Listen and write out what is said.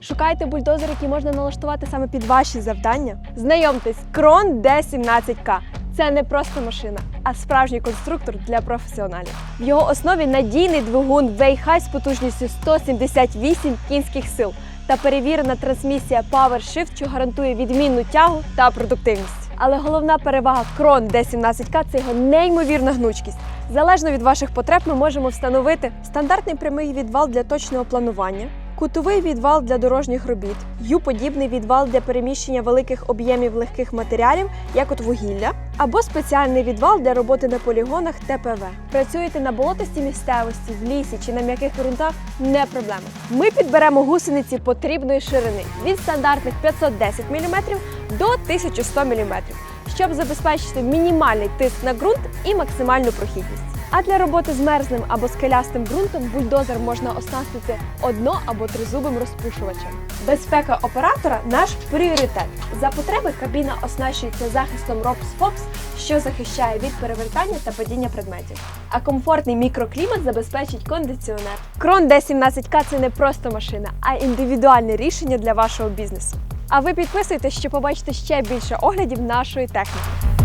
Шукаєте бульдозер, який можна налаштувати саме під ваші завдання? Знайомтесь, Крон D17K. Це не просто машина, а справжній конструктор для професіоналів. В його основі надійний двигун Вейхай з потужністю 178 кінських сил та перевірена трансмісія PowerShift, що гарантує відмінну тягу та продуктивність. Але головна перевага Крон D17K – це його неймовірна гнучкість. Залежно від ваших потреб, ми можемо встановити стандартний прямий відвал для точного планування, кутовий відвал для дорожніх робіт, ю-подібний відвал для переміщення великих об'ємів легких матеріалів, як от вугілля, або спеціальний відвал для роботи на полігонах ТПВ. Працюєте на болотистій місцевості, в лісі чи на м'яких ґрунтах не проблема. Ми підберемо гусениці потрібної ширини від стандартних 510 мм до 1100 мм, щоб забезпечити мінімальний тиск на ґрунт і максимальну прохідність. А для роботи з мерзним або скелястим ґрунтом бульдозер можна оснастити одно- або тризубим розпушувачем. Безпека оператора наш пріоритет. За потреби кабіна оснащується захистом ROPS FOPS, що захищає від перевертання та падіння предметів. А комфортний мікроклімат забезпечить кондиціонер. Крон D17K – це не просто машина, а індивідуальне рішення для вашого бізнесу. А ви підписуйтесь, щоб побачити ще більше оглядів нашої техніки.